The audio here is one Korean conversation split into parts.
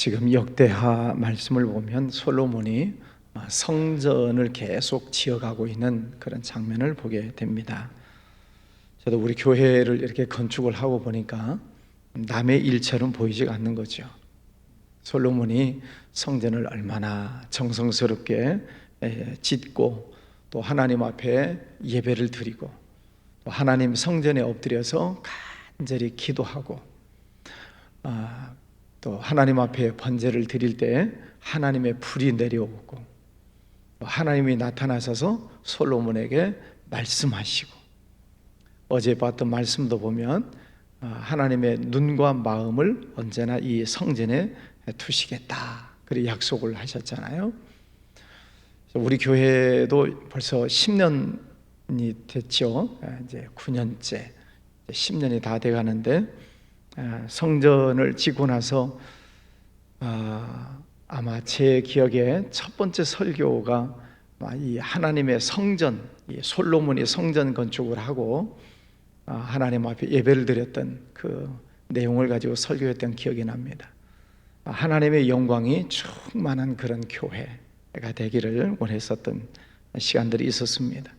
지금 역대하 말씀을 보면 솔로몬이 성전을 계속 지어가고 있는 그런 장면을 보게 됩니다. 저도 우리 교회를 이렇게 건축을 하고 보니까 남의 일처럼 보이지가 않는 거죠. 솔로몬이 성전을 얼마나 정성스럽게 에, 짓고 또 하나님 앞에 예배를 드리고 또 하나님 성전에 엎드려서 간절히 기도하고 아, 또 하나님 앞에 번제를 드릴 때 하나님의 불이 내려오고 또 하나님이 나타나셔서 솔로몬에게 말씀하시고 어제 봤던 말씀도 보면 아, 하나님의 눈과 마음을 언제나 이 성전에 두시겠다. 그리 약속을 하셨잖아요. 우리 교회도 벌써 10년이 됐죠. 아, 이제 9년째, 10년이 다 돼가는데 아, 성전을 짓고 나서 아, 아마 제 기억에 첫 번째 설교가 이 하나님의 성전, 이 솔로몬이 성전 건축을 하고 하나님 앞에 예배를 드렸던 그 내용을 가지고 설교했던 기억이 납니다. 하나님의 영광이 충만한 그런 교회가 되기를 원했었던 시간들이 있었습니다.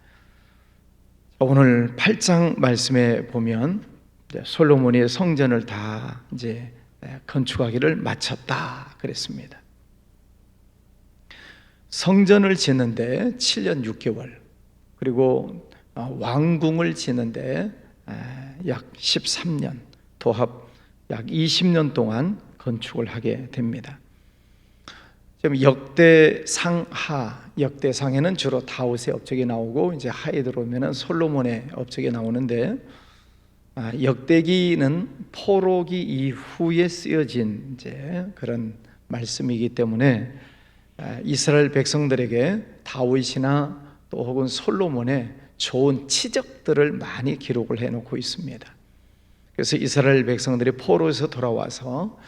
오늘 8장 말씀에 보면 솔로몬이 성전을 다 이제 건축하기를 마쳤다 그랬습니다. 성전을 짓는데 7년 6개월 그리고 왕궁을 짓는데 약 13년 도합 약 20년 동안 건축을 하게 됩니다. 지금 역대 상하, 역대 상에는 주로 다윗의 업적이 나오고 이제 하에 들어오면은 솔로몬의 업적이 나오는데 아, 역대기는 포로기 이후에 쓰여진 이제 그런 말씀이기 때문에 아, 이스라엘 백성들에게 다윗이나 또 혹은 솔로몬의 좋은 치적들을 많이 기록을 해놓고 있습니다. 그래서 이스라엘 백성들이 포로에서 돌아와서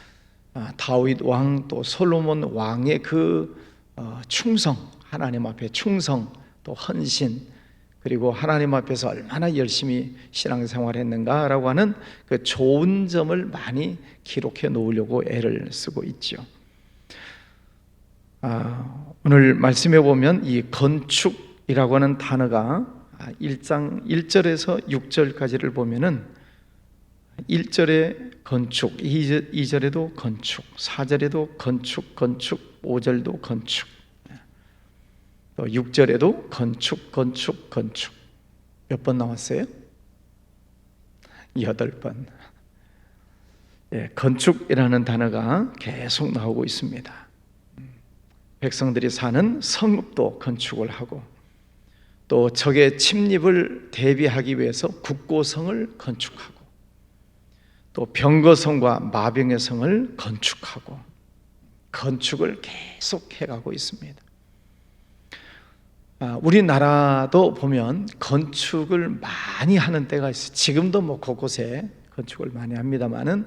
아, 다윗 왕 또 솔로몬 왕의 그 어, 충성 하나님 앞에 충성 또 헌신 그리고 하나님 앞에서 얼마나 열심히 신앙생활 했는가라고 하는 그 좋은 점을 많이 기록해 놓으려고 애를 쓰고 있죠. 아, 오늘 말씀해 보면 이 건축이라고 하는 단어가 1장 1절에서 6절까지를 보면은 1절에 건축, 2절에도 건축, 4절에도 건축, 건축, 5절도 건축, 또 6절에도 건축, 건축, 건축. 몇 번 나왔어요? 여덟 번. 예, 건축이라는 단어가 계속 나오고 있습니다. 백성들이 사는 성읍도 건축을 하고 또 적의 침입을 대비하기 위해서 국고성을 건축하고 또 병거성과 마병의 성을 건축하고 건축을 계속 해가고 있습니다. 아, 우리나라도 보면 건축을 많이 하는 때가 있어요. 지금도 뭐 곳곳에 건축을 많이 합니다만은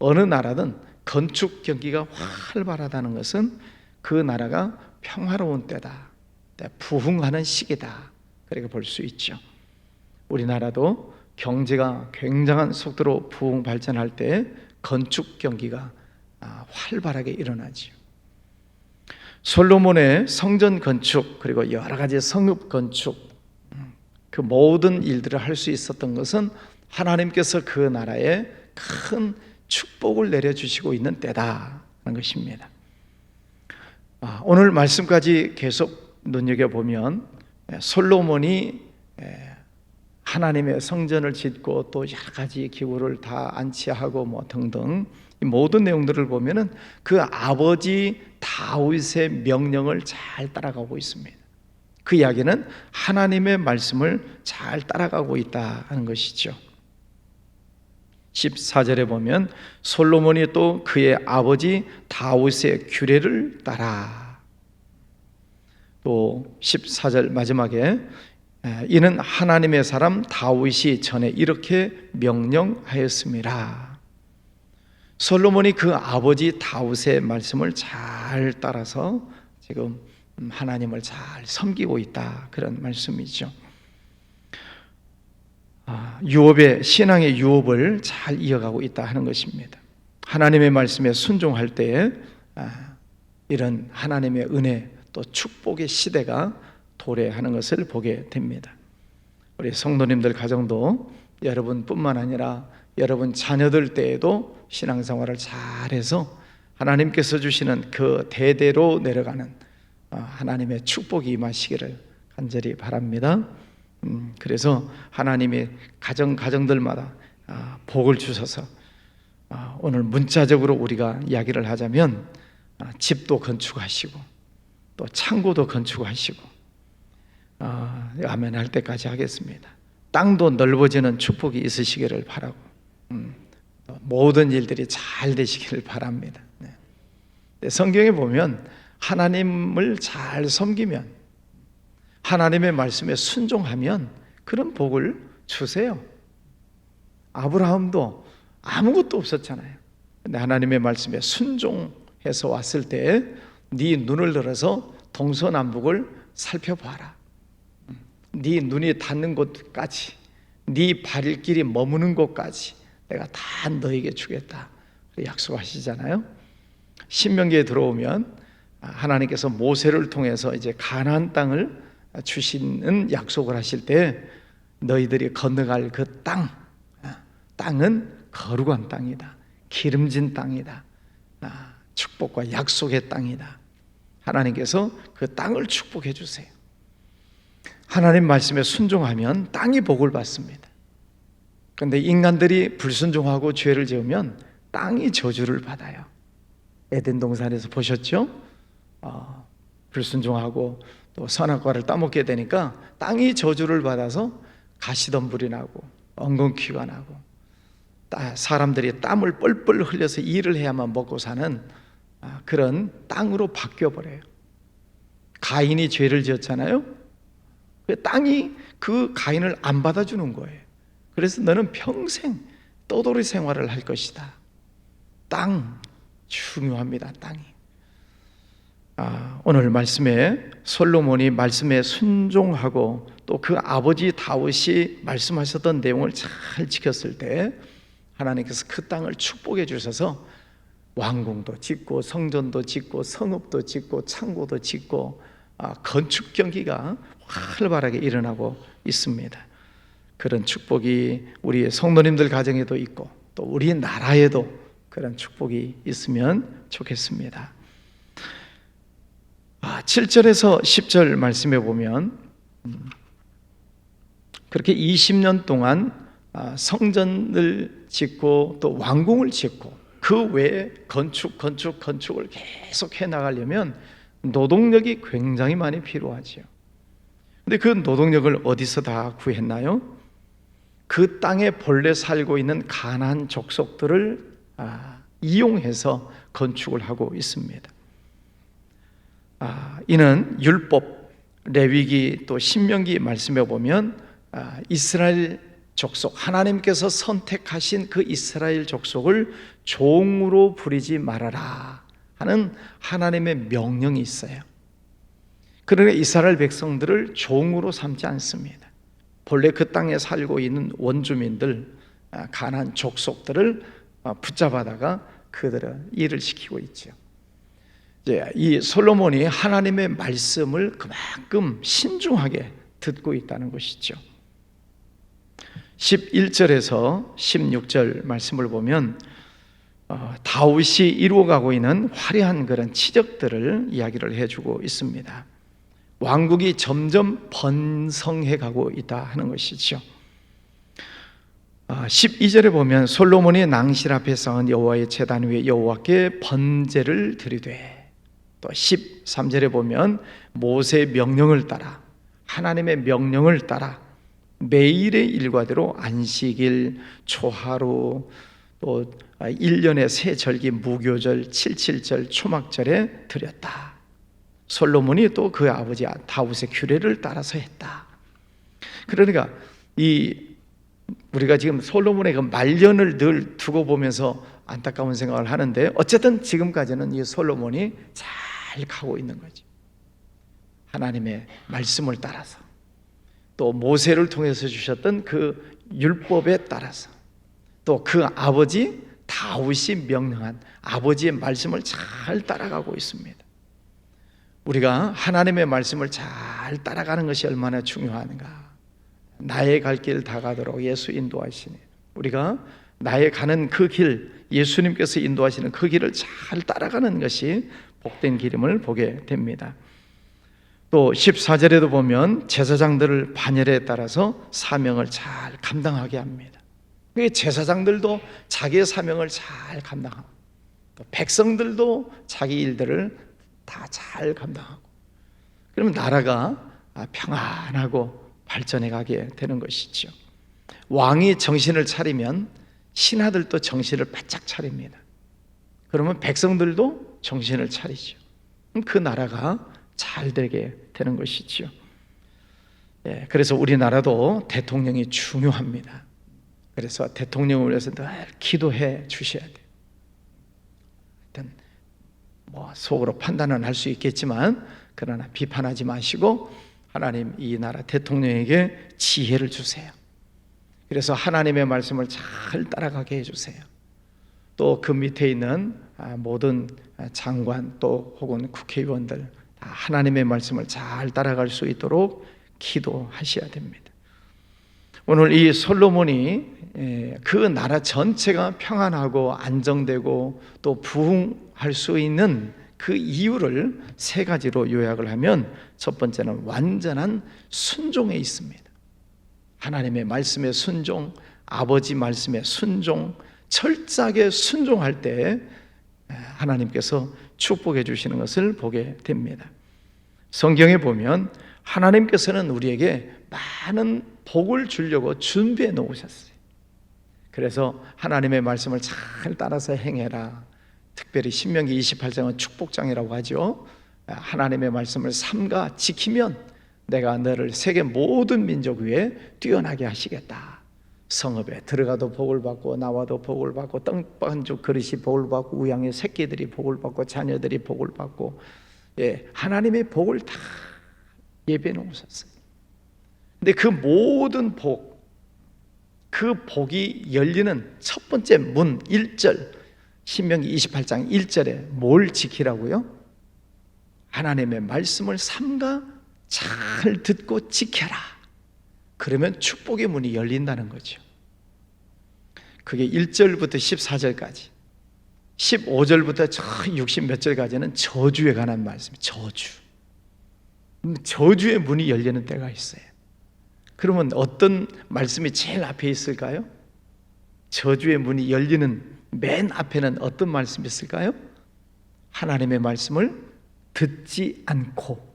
어느 나라든 건축 경기가 활발하다는 것은 그 나라가 평화로운 때다, 부흥하는 시기다. 그렇게 볼 수 있죠. 우리나라도 경제가 굉장한 속도로 부흥 발전할 때 건축 경기가 아, 활발하게 일어나지요. 솔로몬의 성전 건축 그리고 여러 가지 성읍 건축 음, 그 모든 일들을 할 수 있었던 것은 하나님께서 그 나라에 큰 축복을 내려주시고 있는 때다는 것입니다. 아, 오늘 말씀까지 계속 눈여겨 보면 솔로몬이 하나님의 성전을 짓고 또 여러 가지 기구를 다 안치하고 뭐 등등 모든 내용들을 보면은 그 아버지 다윗의 명령을 잘 따라가고 있습니다. 그 이야기는 하나님의 말씀을 잘 따라가고 있다 하는 것이죠. 14절에 보면 솔로몬이 또 그의 아버지 다윗의 규례를 따라 또 14절 마지막에 이는 하나님의 사람 다윗이 전에 이렇게 명령하였습니다. 솔로몬이 그 아버지 다윗의 말씀을 잘 따라서 지금 하나님을 잘 섬기고 있다 그런 말씀이죠. 아, 유업의 신앙의 유업을 잘 이어가고 있다 하는 것입니다. 하나님의 말씀에 순종할 때 아, 이런 하나님의 은혜 또 축복의 시대가 도래하는 것을 보게 됩니다. 우리 성도님들 가정도 여러분뿐만 아니라 여러분 자녀들 때에도 신앙생활을 잘해서 하나님께서 주시는 그 대대로 내려가는 어, 하나님의 축복이 임하시기를 간절히 바랍니다. 음, 그래서 하나님이 가정 가정들마다 아, 복을 주셔서 아, 오늘 문자적으로 우리가 이야기를 하자면 아, 집도 건축하시고 또 창고도 건축하시고 아, 아멘 할 때까지 하겠습니다. 땅도 넓어지는 축복이 있으시기를 바라고 음, 또 모든 일들이 잘 되시기를 바랍니다. 네. 성경에 보면 하나님을 잘 섬기면 하나님의 말씀에 순종하면 그런 복을 주세요. 아브라함도 아무것도 없었잖아요. 근데 하나님의 말씀에 순종해서 왔을 때 네 눈을 들어서 동서남북을 살펴봐라. 네 눈이 닿는 곳까지 네 발길이 머무는 곳까지 내가 다 너에게 주겠다. 약속하시잖아요. 신명기에 들어오면 하나님께서 모세를 통해서 이제 가나안 땅을 주시는 약속을 하실 때 너희들이 건너갈 그 땅, 아, 땅은 거룩한 땅이다. 기름진 땅이다. 아, 축복과 약속의 땅이다. 하나님께서 그 땅을 축복해 주세요. 하나님 말씀에 순종하면 땅이 복을 받습니다. 그런데 인간들이 불순종하고 죄를 지으면 땅이 저주를 받아요. 에덴 동산에서 보셨죠? 어, 불순종하고 또 선악과를 따먹게 되니까 땅이 저주를 받아서 가시덤불이 나고 엉겅퀴가 나고 따- 사람들이 땀을 뻘뻘 흘려서 일을 해야만 먹고 사는 아, 그런 땅으로 바뀌어 버려요. 가인이 죄를 지었잖아요. 그 땅이 그 가인을 안 받아주는 거예요. 그래서 너는 평생 떠돌이 생활을 할 것이다. 땅 중요합니다. 땅이. 아, 오늘 말씀에 솔로몬이 말씀에 순종하고 또 그 아버지 다윗이 말씀하셨던 내용을 잘 지켰을 때 하나님께서 그 땅을 축복해 주셔서 왕궁도 짓고 성전도 짓고 성읍도 짓고 창고도 짓고 아, 건축 경기가 활발하게 일어나고 있습니다. 그런 축복이 우리 성도님들 가정에도 있고 또 우리 나라에도 그런 축복이 있으면 좋겠습니다. 아, 7절에서 10절 말씀해 보면 음, 그렇게 20년 동안 아, 성전을 짓고 또 왕궁을 짓고 그 외에 건축 건축 건축을 계속 해 나가려면 노동력이 굉장히 많이 필요하지요. 근데 그 노동력을 어디서 다 구했나요? 그 땅에 본래 살고 있는 가나안 족속들을 아, 이용해서 건축을 하고 있습니다. 아, 이는 율법, 레위기 또 신명기 말씀에 보면 아, 이스라엘 족속 하나님께서 선택하신 그 이스라엘 족속을 종으로 부리지 말아라 하는 하나님의 명령이 있어요. 그러나 이스라엘 백성들을 종으로 삼지 않습니다. 본래 그 땅에 살고 있는 원주민들 아, 가난 족속들을 아, 붙잡아다가 그들을 일을 시키고 있죠. 이 솔로몬이 하나님의 말씀을 그만큼 신중하게 듣고 있다는 것이죠. 11절에서 16절 말씀을 보면 어, 다윗이 이루어가고 있는 화려한 그런 치적들을 이야기를 해주고 있습니다. 왕국이 점점 번성해 가고 있다 하는 것이죠. 아, 12절에 보면 솔로몬이 낭실 앞에 쌓은 여호와의 제단 위에 여호와께 번제를 드리되 또 13절에 보면 모세의 명령을 따라 하나님의 명령을 따라 매일의 일과대로 안식일, 초하루, 또 1년의 새 절기 무교절, 칠칠절, 초막절에 드렸다. 솔로몬이 또 그 아버지 다윗의 규례를 따라서 했다. 그러니까 이 우리가 지금 솔로몬의 그 말년을 늘 두고 보면서 안타까운 생각을 하는데 어쨌든 지금까지는 이 솔로몬이 잘 가고 있는 거죠. 하나님의 말씀을 따라서 또 모세를 통해서 주셨던 그 율법에 따라서 또 그 아버지 다윗이 명령한 아버지의 말씀을 잘 따라가고 있습니다. 우리가 하나님의 말씀을 잘 따라가는 것이 얼마나 중요한가. 나의 갈 길 다 가도록 예수 인도하시니 우리가 나의 가는 그 길, 예수님께서 인도하시는 그 길을 잘 따라가는 것이 복된 길임을 보게 됩니다. 또 14절에도 보면 제사장들을 반열에 따라서 사명을 잘 감당하게 합니다. 그 제사장들도 자기의 사명을 잘 감당하고 또 백성들도 자기 일들을 다 잘 감당하고 그러면 나라가 평안하고 발전해 가게 되는 것이죠. 왕이 정신을 차리면 신하들도 정신을 바짝 차립니다. 그러면 백성들도 정신을 차리죠. 그 나라가 잘 되게 되는 것이죠. 예, 그래서 우리나라도 대통령이 중요합니다. 그래서 대통령을 위해서 늘 기도해 주셔야 돼요. 하여튼 뭐 속으로 판단은 할 수 있겠지만 그러나 비판하지 마시고 하나님 이 나라 대통령에게 지혜를 주세요. 그래서 하나님의 말씀을 잘 따라가게 해주세요. 또 그 밑에 있는 아, 모든 장관 또 혹은 국회의원들 다 하나님의 말씀을 잘 따라갈 수 있도록 기도하셔야 됩니다. 오늘 이 솔로몬이 예, 그 나라 전체가 평안하고 안정되고 또 부흥 할 수 있는 그 이유를 세 가지로 요약을 하면 첫 번째는 완전한 순종에 있습니다. 하나님의 말씀에 순종, 아버지 말씀에 순종, 철저하게 순종할 때 하나님께서 축복해 주시는 것을 보게 됩니다. 성경에 보면 하나님께서는 우리에게 많은 복을 주려고 준비해 놓으셨어요. 그래서 하나님의 말씀을 잘 따라서 행해라. 특별히 신명기 28장은 축복장이라고 하죠. 하나님의 말씀을 삼가 지키면 내가 너를 세계 모든 민족 위에 뛰어나게 하시겠다. 성읍에 들어가도 복을 받고 나와도 복을 받고 떡반죽 그릇이 복을 받고 우양의 새끼들이 복을 받고 자녀들이 복을 받고 예, 하나님의 복을 다 예배해 놓으셨어요. 근데 그 모든 복, 그 복이 열리는 첫 번째 문 1절 신명기 28장 1절에 뭘 지키라고요? 하나님의 말씀을 삼가 잘 듣고 지켜라. 그러면 축복의 문이 열린다는 거죠. 그게 1절부터 14절까지. 15절부터 저 60몇 절까지는 저주에 관한 말씀, 저주. 음, 저주의 문이 열리는 때가 있어요. 그러면 어떤 말씀이 제일 앞에 있을까요? 저주의 문이 열리는 맨 앞에는 어떤 말씀이 있을까요? 하나님의 말씀을 듣지 않고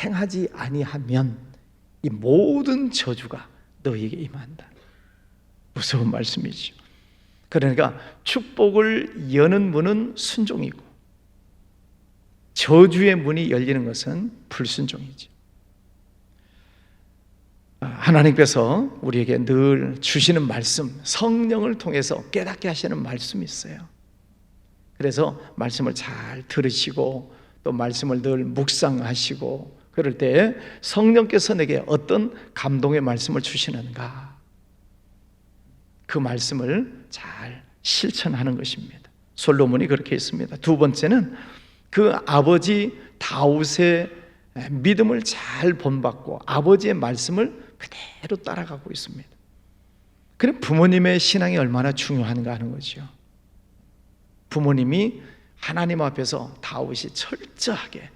행하지 아니하면 이 모든 저주가 너에게 임한다. 무서운 말씀이죠. 그러니까 축복을 여는 문은 순종이고 저주의 문이 열리는 것은 불순종이죠. 하나님께서 우리에게 늘 주시는 말씀, 성령을 통해서 깨닫게 하시는 말씀이 있어요. 그래서 말씀을 잘 들으시고 또 말씀을 늘 묵상하시고 그럴 때 성령께서 내게 어떤 감동의 말씀을 주시는가 그 말씀을 잘 실천하는 것입니다. 솔로몬이 그렇게 했습니다. 두 번째는 그 아버지 다윗의 믿음을 잘 본받고 아버지의 말씀을 그대로 따라가고 있습니다. 그래 부모님의 신앙이 얼마나 중요한가 하는 거죠. 부모님이 하나님 앞에서 다윗이 철저하게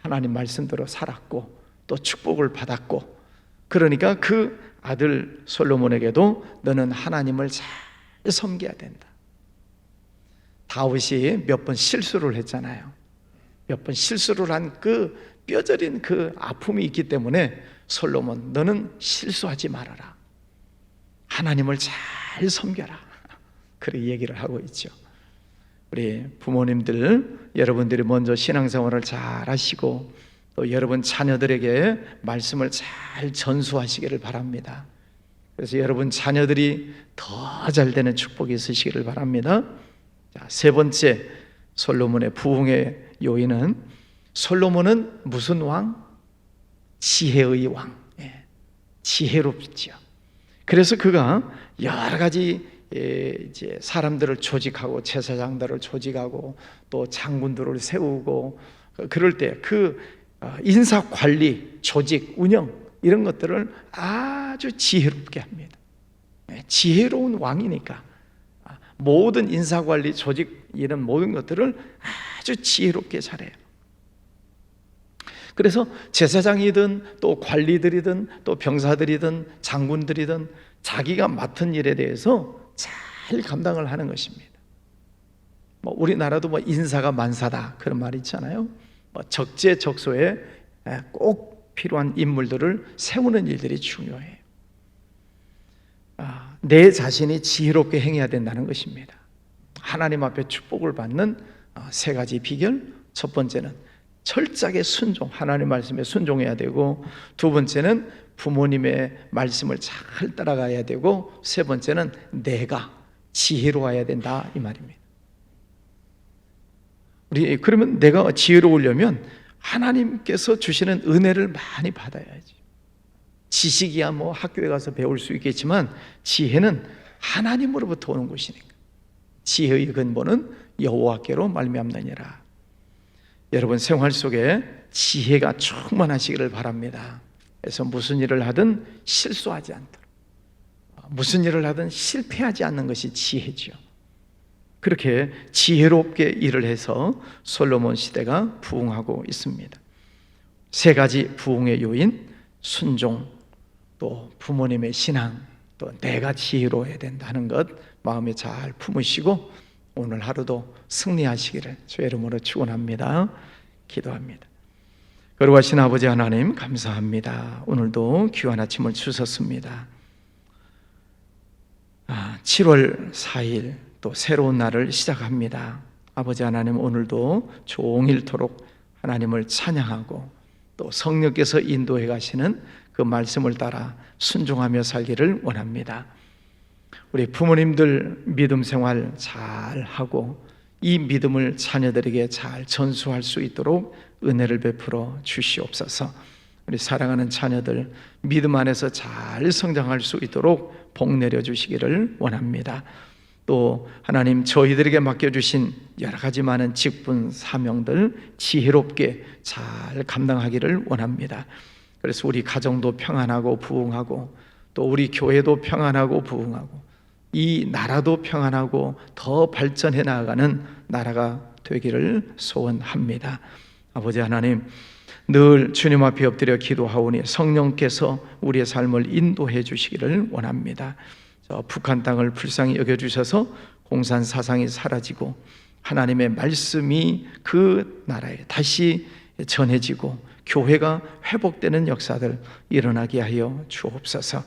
하나님 말씀대로 살았고 또 축복을 받았고 그러니까 그 아들 솔로몬에게도 너는 하나님을 잘 섬겨야 된다. 다윗이 몇 번 실수를 했잖아요. 몇 번 실수를 한 그 뼈저린 그 아픔이 있기 때문에 솔로몬 너는 실수하지 말아라. 하나님을 잘 섬겨라. 그래 얘기를 하고 있죠. 우리 부모님들 여러분들이 먼저 신앙생활을 잘 하시고 또 여러분 자녀들에게 말씀을 잘 전수하시기를 바랍니다. 그래서 여러분 자녀들이 더 잘 되는 축복이 있으시기를 바랍니다. 자, 세 번째 솔로몬의 부흥의 요인은 솔로몬은 무슨 왕? 지혜의 왕. 예, 지혜롭죠. 그래서 그가 여러 가지 예, 이제 사람들을 조직하고 제사장들을 조직하고 또 장군들을 세우고 그럴 때 그 인사 관리, 조직, 운영 이런 것들을 아주 지혜롭게 합니다. 예, 지혜로운 왕이니까 아, 모든 인사 관리, 조직 이런 모든 것들을 아주 지혜롭게 잘해요. 그래서 제사장이든 또 관리들이든 또 병사들이든 장군들이든 자기가 맡은 일에 대해서 잘 감당을 하는 것입니다. 뭐 우리나라도 뭐 인사가 만사다 그런 말이 있잖아요. 뭐 적재적소에 꼭 필요한 인물들을 세우는 일들이 중요해요. 아, 내 자신이 지혜롭게 행해야 된다는 것입니다. 하나님 앞에 축복을 받는 아, 세 가지 비결. 첫 번째는 철저하게 순종, 하나님 말씀에 순종해야 되고, 두 번째는 부모님의 말씀을 잘 따라가야 되고, 세 번째는 내가 지혜로워야 된다 이 말입니다. 우리 그러면 내가 지혜로우려면 하나님께서 주시는 은혜를 많이 받아야지. 지식이야 뭐 학교에 가서 배울 수 있겠지만 지혜는 하나님으로부터 오는 것이니까. 지혜의 근본은 여호와께로 말미암느니라. 여러분 생활 속에 지혜가 충만하시기를 바랍니다. 그래서 무슨 일을 하든 실수하지 않도록 무슨 일을 하든 실패하지 않는 것이 지혜지요. 그렇게 지혜롭게 일을 해서 솔로몬 시대가 부흥하고 있습니다. 세 가지 부흥의 요인 순종 또 부모님의 신앙 또 내가 지혜로워야 된다는 것 마음에 잘 품으시고 오늘 하루도 승리하시기를 주의 이름으로 축원합니다. 기도합니다. 거룩하신 아버지 하나님 감사합니다. 오늘도 귀한 아침을 주셨습니다. 아, 7월 4일 또 새로운 날을 시작합니다. 아버지 하나님 오늘도 종일토록 하나님을 찬양하고 또 성령께서 인도해 가시는 그 말씀을 따라 순종하며 살기를 원합니다. 우리 부모님들 믿음 생활 잘 하고 이 믿음을 자녀들에게 잘 전수할 수 있도록 은혜를 베풀어 주시옵소서. 우리 사랑하는 자녀들 믿음 안에서 잘 성장할 수 있도록 복 내려 주시기를 원합니다. 또 하나님 저희들에게 맡겨 주신 여러 가지 많은 직분 사명들 지혜롭게 잘 감당하기를 원합니다. 그래서 우리 가정도 평안하고 부흥하고 또 우리 교회도 평안하고 부흥하고 이 나라도 평안하고 더 발전해 나가는 나라가 되기를 소원합니다. 아버지 하나님 늘 주님 앞에 엎드려 기도하오니 성령께서 우리의 삶을 인도해 주시기를 원합니다. 저 북한 땅을 불쌍히 여겨 주셔서 공산 사상이 사라지고 하나님의 말씀이 그 나라에 다시 전해지고 교회가 회복되는 역사들 일어나게 하여 주옵소서.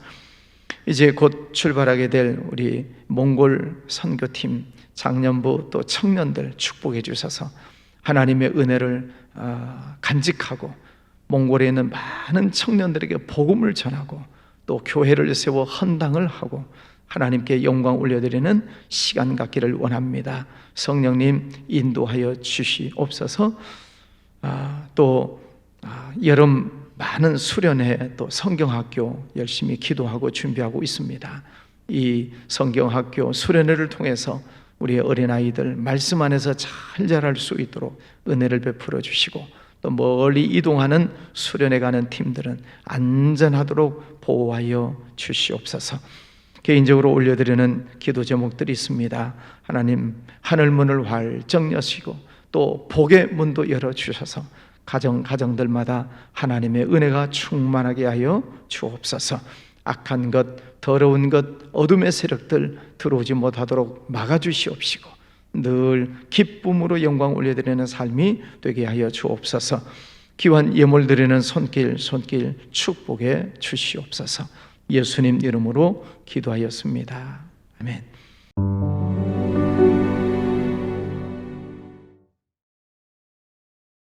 이제 곧 출발하게 될 우리 몽골 선교팀 장년부 또 청년들 축복해 주셔서 하나님의 은혜를 어, 간직하고 몽골에 있는 많은 청년들에게 복음을 전하고 또 교회를 세워 헌당을 하고 하나님께 영광 올려드리는 시간 갖기를 원합니다. 성령님 인도하여 주시옵소서. 아, 또 아, 여름 많은 수련회 또 성경학교 열심히 기도하고 준비하고 있습니다. 이 성경학교 수련회를 통해서 우리의 어린아이들 말씀 안에서 잘 자랄 수 있도록 은혜를 베풀어 주시고 또 멀리 이동하는 수련회 가는 팀들은 안전하도록 보호하여 주시옵소서. 개인적으로 올려드리는 기도 제목들이 있습니다. 하나님 하늘 문을 활짝 여시고 또 복의 문도 열어 주셔서 가정 가정들마다 하나님의 은혜가 충만하게 하여 주옵소서. 악한 것, 더러운 것, 어둠의 세력들 들어오지 못하도록 막아 주시옵시고 늘 기쁨으로 영광 올려드리는 삶이 되게 하여 주옵소서. 귀한 예물 드리는 손길 손길 축복해 주시옵소서. 예수님 이름으로 기도하였습니다. 아멘.